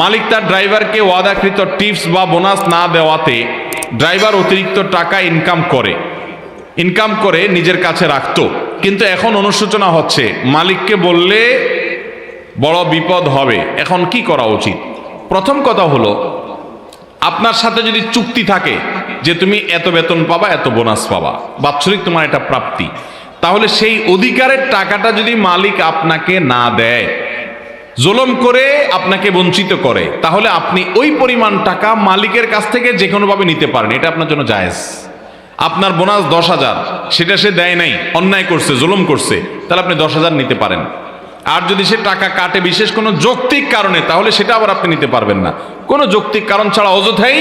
মালিক তার ড্রাইভারকে ওয়াদাকৃত টিপস বা বোনাস না দেওয়াতে ড্রাইভার অতিরিক্ত টাকা ইনকাম করে। ইনকাম করে নিজের কাছে রাখতো। কিন্তু এখন অনুশোচনা হচ্ছে, মালিককে বললে বড় বিপদ হবে। এখন কি করা উচিত? প্রথম কথা হলো, আপনার সাথে যদি চুক্তি থাকে যে তুমি এত বেতন পাবা, এত বোনাস পাবা, বাৎসরিক তোমার এটা প্রাপ্তি। তাহলে সেই অধিকারের টাকাটা যদি মালিক আপনাকে না দেয় জুলম করে আপনাকে বঞ্চিত করে, তাহলে আপনি ওই পরিমাণ টাকা মালিকের কাছ থেকে যে কোনোভাবে নিতে পারেন, এটা আপনার জন্য জায়েজ। আপনার বোনাস দশ হাজার, সেটা সে দেয় নাই, অন্যায় করছে, জুলুম করছে, তাহলে আপনি দশ হাজার নিতে পারেন। আর যদি সে টাকা কাটে বিশেষ কোনো যৌক্তিক কারণে, তাহলে সেটা আবার আপনি নিতে পারবেন না। কোনো যৌক্তিক কারণ ছাড়া অযথাই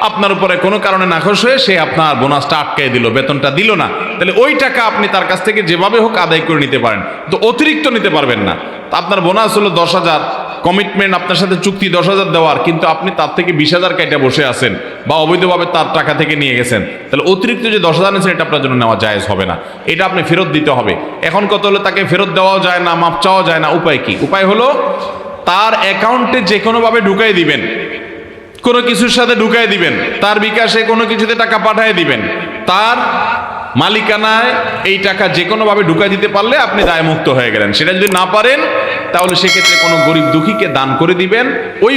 আপনার উপরে কোনো কারণে নাখোশ হয়ে সে আপনার বোনাসটা আটকাই দিল, বেতনটা দিল না। তাহলে ওই টাকা আপনি তার কাছ থেকে যেভাবে হোক আদায় করে নিতে পারেন তো অতিরিক্ত নিতে পারবেন না। আপনার বোনাস হলো দশ হাজার কমিটমেন্ট আপনার সাথে চুক্তি দশ হাজার দেওয়ার, কিন্তু আপনি তার থেকে বিশ হাজার কেটে বসে আছেন বা অবৈধভাবে তার টাকা থেকে নিয়ে গেছেন। তাহলে অতিরিক্ত যে দশ হাজার নিয়েছেন এটা আপনার জন্য নেওয়া জায়েজ হবে না। এটা আপনি ফেরত দিতে হবে। এখন কত হলে তাকে ফেরত দেওয়াও যায় না, মাপ চাওয়া যায় না, উপায় কি? উপায় হলো তার অ্যাকাউন্টে যে কোনোভাবে ঢুকাই দিবেন, কোনো কিছুর সাথে ঢুকাই দিবেন, তার বিকাশে কোনো কিছুতে টাকা পাঠিয়ে দিবেন, তার মালিকানায় এই টাকা যে কোনোভাবে ঢুকাই দিতে পারলে আপনি দায়মুক্ত হয়ে গেলেন। সেটা যদি না পারেন, তাহলে সেক্ষেত্রে কোনো গরিব দুঃখীকে দান করে দিবেন। ওই